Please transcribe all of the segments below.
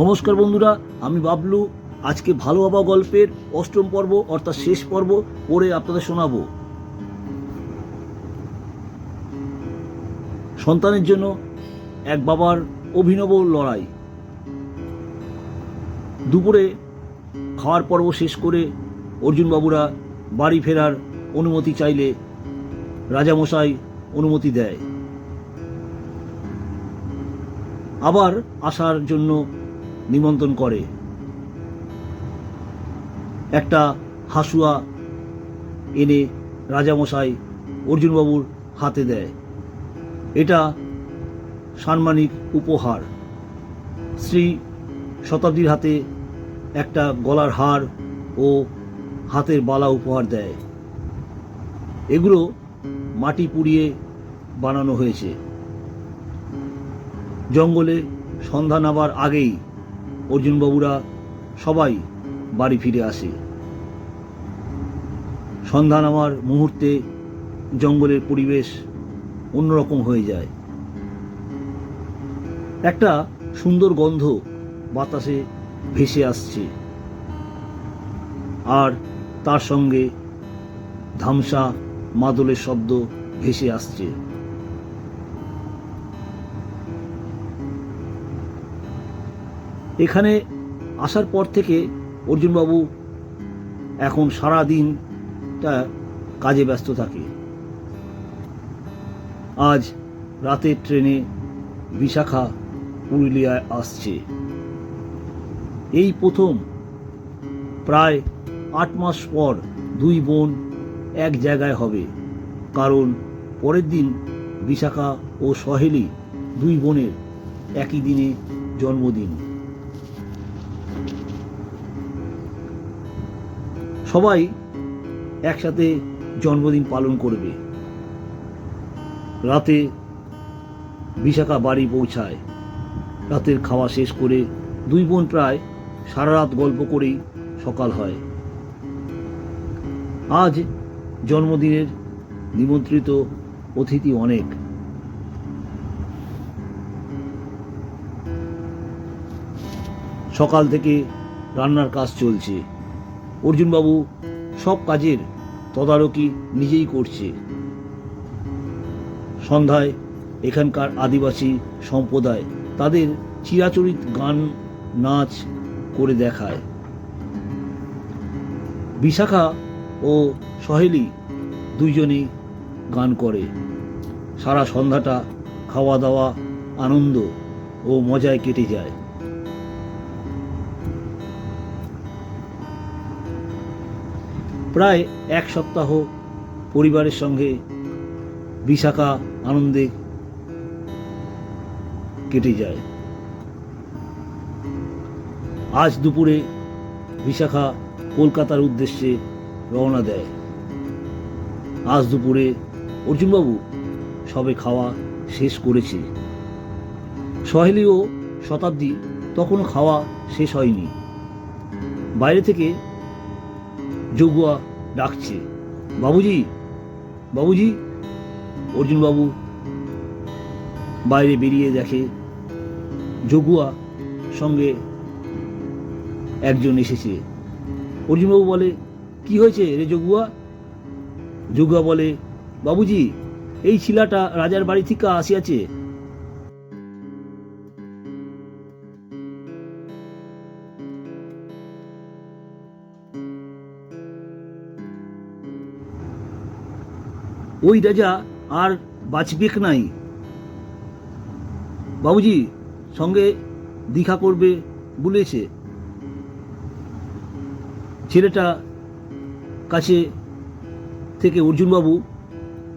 নমস্কার বন্ধুরা, আমি বাবলু। আজকে ভালো বাবা গল্পের অষ্টম পর্ব, অর্থাৎ শেষ পর্ব পড়ে আপনাদের শোনাবো। সন্তানের জন্য এক বাবার অভিনব লড়াই। দুপুরে খাওয়ার পর্ব শেষ করে অর্জুনবাবুরা বাড়ি ফেরার অনুমতি চাইলে রাজামশাই অনুমতি দেয়। আবার আসার জন্য নিমন্ত্রণ করে। একটা হাসুয়া এনে রাজামশাই অর্জুনবাবুর হাতে দেয়। এটা সাম্মানিক উপহার। শ্রী শতাব্দীর হাতে একটা গলার হার ও হাতের বালা উপহার দেয়। এগুলো মাটি পুড়িয়ে বানানো হয়েছে। জঙ্গলে সন্ধ্যা নামার আগেই অর্জুনবাবুরা সবাই বাড়ি ফিরে আসে। সন্ধ্যা নামার মুহূর্তে জঙ্গলের পরিবেশ অন্যরকম হয়ে যায়। একটা সুন্দর গন্ধ বাতাসে ভেসে আসছে। আর তার সঙ্গে ধামসা মাদলের শব্দ ভেসে আসছে। এখানে আসার পর থেকে অর্জুনবাবু এখন সারা দিনটা কাজে ব্যস্ত থাকে। আজ রাতের ট্রেনে বিশাখা পুরুলিয়ায় আসছে। এই প্রথম প্রায় আট মাস পর দুই বোন এক জায়গায় হবে। কারণ পরের দিন বিশাখা ও সহেলি দুই বোনের একই দিনে জন্মদিন। সবাই একসাথে জন্মদিন পালন করবে। রাতে বিশাখা বাড়ি পৌঁছায়। রাতের খাওয়া শেষ করে দুই বোন প্রায় সারা রাত গল্প করেই সকাল হয়। আজ জন্মদিনের নিমন্ত্রিত অতিথি অনেক। সকাল থেকে রান্নার কাজ চলছে। অর্জুনবাবু সব কাজের তদারকি নিজেই করছে। সন্ধ্যায় এখানকার আদিবাসী সম্প্রদায় তাদের চিরাচরিত গান, নাচ করে দেখায়। বিশাখা ও সহেলি দুইজনেই গান করে। সারা সন্ধ্যাটা খাওয়া দাওয়া আনন্দ ও মজায় কেটে যায়। প্রায় এক সপ্তাহ পরিবারের সঙ্গে বিশাখা আনন্দে কেটে যায়। আজ দুপুরে বিশাখা কলকাতার উদ্দেশ্যে রওনা দেয়। আজ দুপুরে অর্জুনবাবু সবে খাওয়া শেষ করেছে। সহেলি ও শতাব্দী তখনও খাওয়া শেষ হয়নি। বাইরে থেকে যোগুয়া ডাকছে। বাবুজি বাবুজি, অর্জুনবাবু বাইরে বেরিয়ে দেখে যোগুয়া সঙ্গে একজন এসেছে। অর্জুনবাবু বলে, কি হয়েছে রে যোগুয়া যোগুয়া বলে, বাবুজি, এই ছিলাটা রাজার বাড়ি থেকে আসিয়াছে। ওই রাজা আর বাঁচবেক নাই? বাবুজি সঙ্গে দীঘা করবে বলেছে। ছেলেটা কাছে থেকে অর্জুনবাবু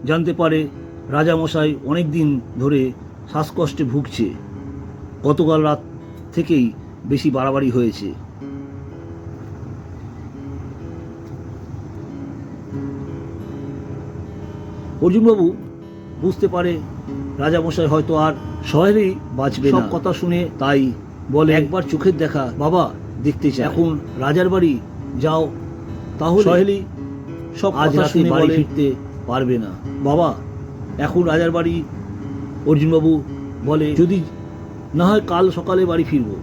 জানতে পারে রাজামশাই অনেক দিন ধরে শ্বাসকষ্টে ভুগছে। গতকাল রাত থেকেই বেশি বাড়াবাড়ি হয়েছে। অর্জুনবাবু বুঝতে পারে রাজামশাই হয়তো আর শহরেই বাঁচবে সব কথা শুনে তাই বলে একবার চোখের দেখা বাবা দেখতে চাই। এখন রাজার বাড়ি যাও তাহলে সহেলি সব আজ রাতে বাড়ি ফিরতে পারবে না। বাবা এখন রাজার বাড়ি অর্জুনবাবু বলে যদি না হয় কাল সকালে বাড়ি ফিরবো।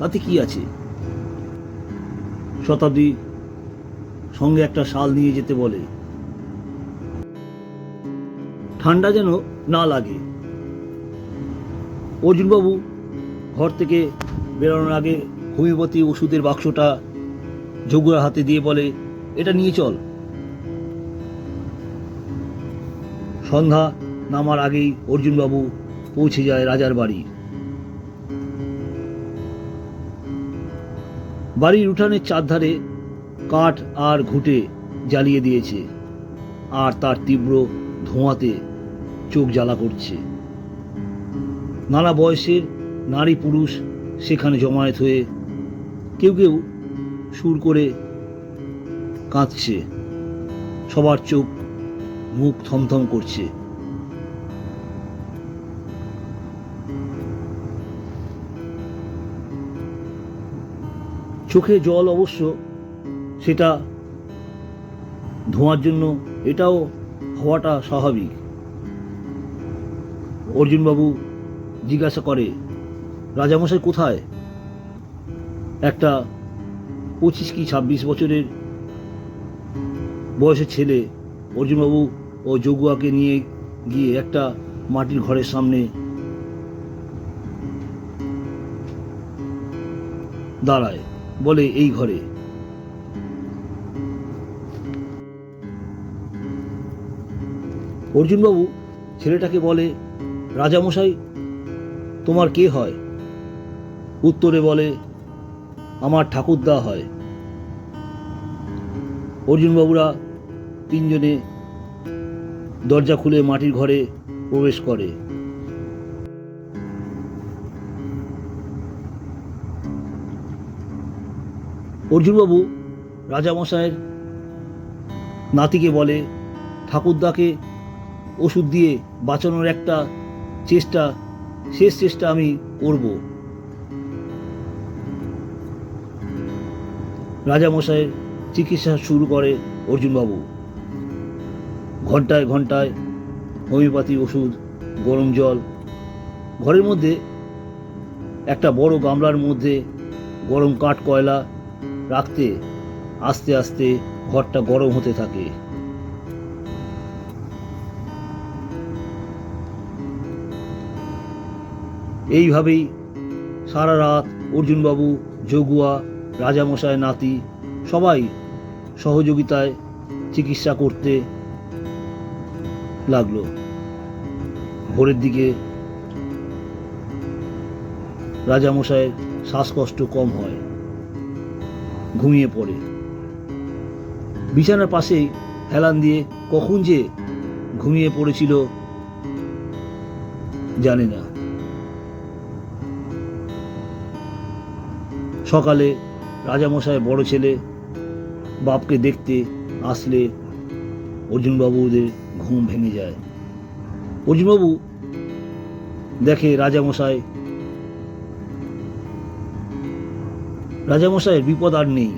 তাতে কি আছে? শতাব্দী সঙ্গে একটা শাল নিয়ে যেতে বলে। ঠান্ডা যেন না লাগে। অর্জুনবাবু ঘর থেকে বেরোনোর আগে হোমিওপ্যাথি ওষুধের বাক্সটা যোগুয়ার হাতে দিয়ে বলে, এটা নিয়ে চল। সন্ধ্যা নামার আগেই অর্জুনবাবু পৌঁছে যায় রাজার বাড়ি। বাড়ির উঠানের চারধারে কাঠ আর ঘুঁটে জ্বালিয়ে দিয়েছে, আর তার তীব্র ধোঁয়াতে চোখ জ্বালা করছে। নানা বয়সের নারী পুরুষ সেখানে জমায়েত হয়ে কেউ কেউ সুর করে কাঁদছে। সবার চোখ মুখ থমথম করছে। চোখে জল অবশ্য সেটা ধোঁয়ার জন্য এটাও হওয়াটা স্বাভাবিক। অর্জুনবাবু জিজ্ঞাসা করে, রাজামশাই কোথায়? একটা পঁচিশ কি ছাব্বিশ বছরের বয়সের ছেলে অর্জুনবাবু ও যোগুয়াকে নিয়ে গিয়ে একটা মাটির ঘরের সামনে দাঁড়ায়, বলে এই ঘরে। অর্জুনবাবু ছেলেটাকে বলে রাজামশাই, তোমার কে হয়? উত্তরে বলে, আমার ঠাকুরদা হয়। অর্জুনবাবুরা তিনজনে দরজা খুলে মাটির ঘরে প্রবেশ করে। অর্জুনবাবু রাজামশাইয়ের নাতিকে বলে, ঠাকুরদাকে ওষুধ দিয়ে বাঁচানোর একটা চেষ্টা, শেষ চেষ্টা আমি করব। রাজামশাইয়ের চিকিৎসা শুরু করে অর্জুনবাবু। ঘন্টায় ঘন্টায় হোমিওপ্যাথি ওষুধ, গরম জল। ঘরের মধ্যে একটা বড় গামলার মধ্যে গরম কাঠ কয়লা রাখতে, আস্তে আস্তে ঘরটা গরম হতে থাকে। এইভাবেই সারা রাত অর্জুনবাবু, যোগুয়া রাজামশাই নাতি সবাই সহযোগিতায় চিকিৎসা করতে লাগল। ভোরের দিকে রাজামশাইয়ের শ্বাসকষ্ট কম হয়, ঘুমিয়ে পড়ে। বিছানার পাশেই হেলান দিয়ে কখন যে ঘুমিয়ে পড়েছিল জানে না। সকালে রাজামশাই বড় ছেলে বাপকে দেখতে আসলে অর্জুনবাবুদের ঘুম ভেঙে যায়। অর্জুনবাবু দেখে রাজামশাই, রাজামশাইয়ের বিপদ আর নেই।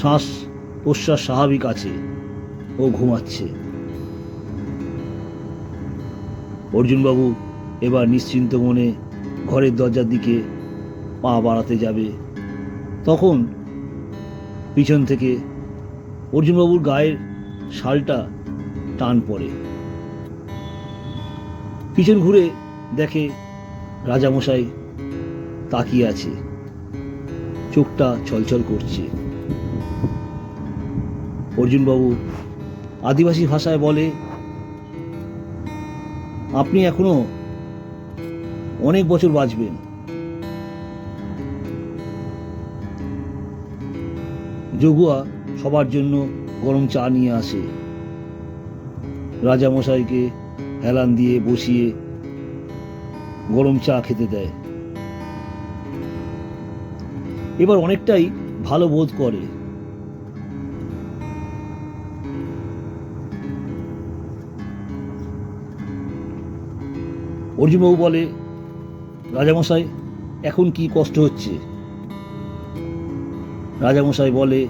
শ্বাস প্রশ্বাস স্বাভাবিক আছে ও ঘুমাচ্ছে। অর্জুনবাবু এবার নিশ্চিন্ত মনে ঘরের দরজার দিকে পা বাড়াতে যাবে। তখন পিছন থেকে অর্জুনবাবুর গায়ের শালটা টান পড়ে। পিছন ঘুরে দেখে রাজামশাই তাকিয়ে আছে। চোখটা ছলছল করছে। অর্জুনবাবু আদিবাসী ভাষায় বলে, আপনি এখনও অনেক বছর বাঁচবেন। যোগুয়া সবার জন্য গরম চা নিয়ে আসে। রাজামশাইকে হেলান দিয়ে বসিয়ে গরম চা খেতে দেয়। এবার অনেকটাই ভালো বোধ করে। অর্জুনবাবু বলে, রাজামশাই, এখন কি কষ্ট হচ্ছে? রাজামশাই বলে,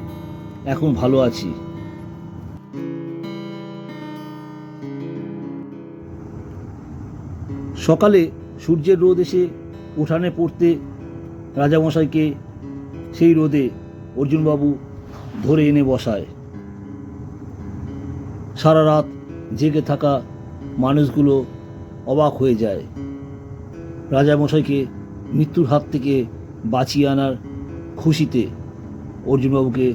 এখন ভালো আছি। সকালে সূর্যের রোদ এসে উঠানে পড়তে রাজামশাইকে সেই রোদে অর্জুনবাবু ধরে এনে বসায়। সারা রাত জেগে থাকা মানুষগুলো অবাক হয়ে যায়। রাজামশাইকে মৃত্যুর হাত থেকে বাঁচিয়ে আনার খুশিতে অর্জুনবাবুকে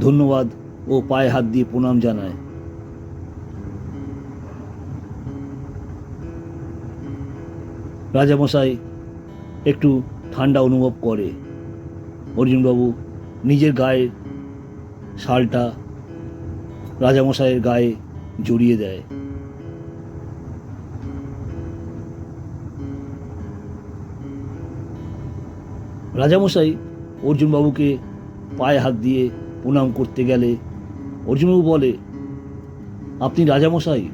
ধন্যবাদ ও পায়ে হাত দিয়ে প্রণাম জানায়। রাজামশাই একটু ঠান্ডা অনুভব করে। অর্জুনবাবু নিজের গায়ে শালটা রাজামশাইয়ের গায়ে জড়িয়ে দেয়। রাজামশাই অর্জুনবাবুকে পায়ে হাত দিয়ে প্রণাম করতে গেলে অর্জুনবাবু বলে, আপনি রাজামশাই?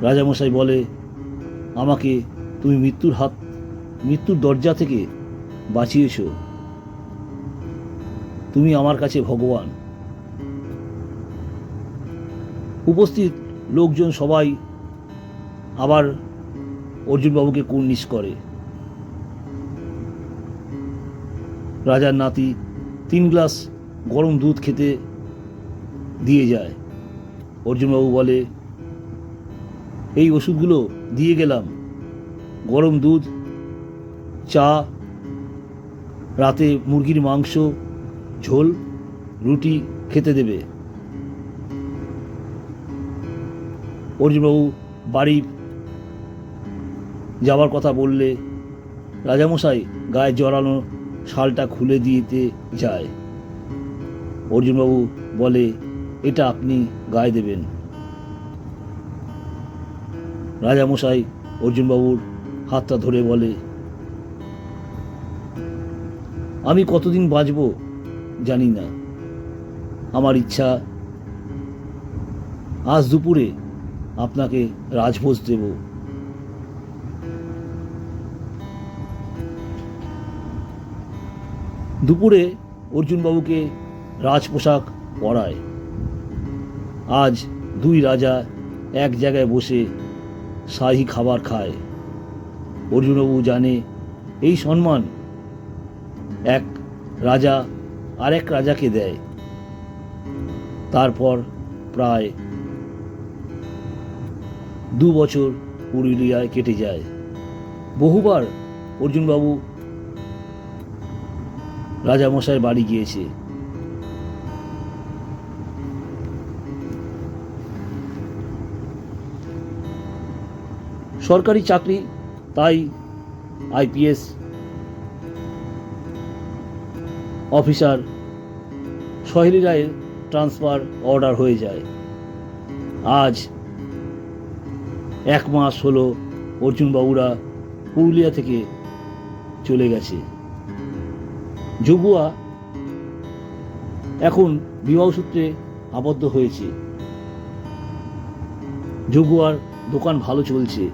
রাজামশাই বলে, আমাকে তুমি মৃত্যুর হাত, মৃত্যুর দরজা থেকে বাঁচিয়েছ। তুমি আমার কাছে ভগবান। উপস্থিত লোকজন সবাই আবার অর্জুনবাবুকে কুর্নিশ করে। রাজার নাতি তিন গ্লাস গরম দুধ খেতে দিয়ে যায়। অর্জুনবাবু বলে, এই ওষুধগুলো দিয়ে গেলাম। গরম দুধ, চা, রাতে মুরগির মাংস, ঝোল, রুটি খেতে দেবে। অর্জুনবাবু বাড়ি যাওয়ার কথা বললে, রাজামশাই, গায়ে জড়ানো শালটা খুলে দিতে যায়। অর্জুনবাবু বলে, এটা আপনি গায়ে দেবেন। রাজামশাই অর্জুনবাবুর হাতটা ধরে বলে, আমি কতদিন বাঁচব জানি না। আমার ইচ্ছা, আজ দুপুরে আপনাকে রাজভোজ দেব। দুপুরে অর্জুনবাবুকে রাজপোশাক পরায়। আজ দুই রাজা এক জায়গায় বসে শাহী খাবার খায়। অর্জুনবাবু জানে এই সম্মান এক রাজা আরেক রাজাকে দেয়। তারপর প্রায় দু বছর পুরুলিয়ায় কেটে যায়। বহুবার অর্জুনবাবু রাজামশাইয়ের বাড়ি গিয়েছে। সরকারি চাকরি, তাই আইপিএস অফিসার সহেলি রায়ের ট্রান্সফার অর্ডার হয়ে যায়। আজ এক মাস হলো অর্জুনবাবুরা পুরুলিয়া থেকে চলে গেছে। যগুয়া এখন বিবাহসূত্রে আবদ্ধ হয়েছে। যগুয়ার দোকান ভালো চলছে।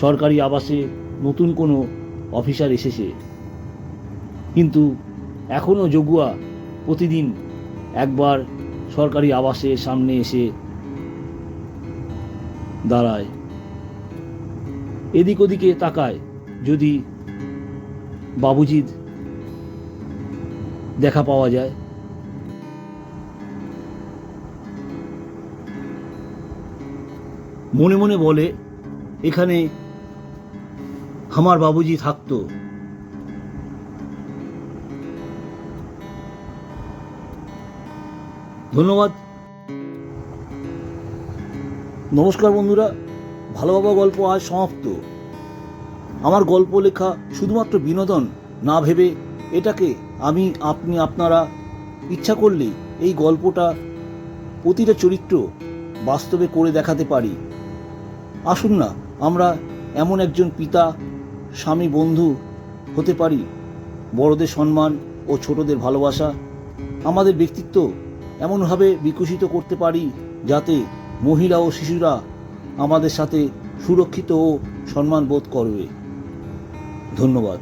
সরকারি আবাসে নতুন কোনো অফিসার এসেছে। কিন্তু এখনও যগুয়া প্রতিদিন একবার সরকারি আবাসের সামনে এসে দাঁড়ায়। এদিক ওদিকে তাকায় যদি বাবুজির দেখা পাওয়া যায়। মনে মনে বলে, এখানে আমার বাবুজি থাকতো। ধন্যবাদ। নমস্কার বন্ধুরা, ভালো বাবা গল্প আজ সমাপ্ত। আমার গল্প লেখা শুধুমাত্র বিনোদন না ভেবে এটাকে আমি, আপনি, আপনারা ইচ্ছা করলে এই গল্পটা প্রতিটা চরিত্র বাস্তবে করে দেখাতে পারি। আসুন না, আমরা এমন একজন পিতা, স্বামী, বন্ধু হতে পারি। বড়দের সম্মান ও ছোটদের ভালোবাসা আমাদের ব্যক্তিত্ব এমনভাবে বিকশিত করতে পারি যাতে মহিলা ও শিশুরা আমাদের সাথে সুরক্ষিত ও সম্মান বোধ করবে। ধন্যবাদ।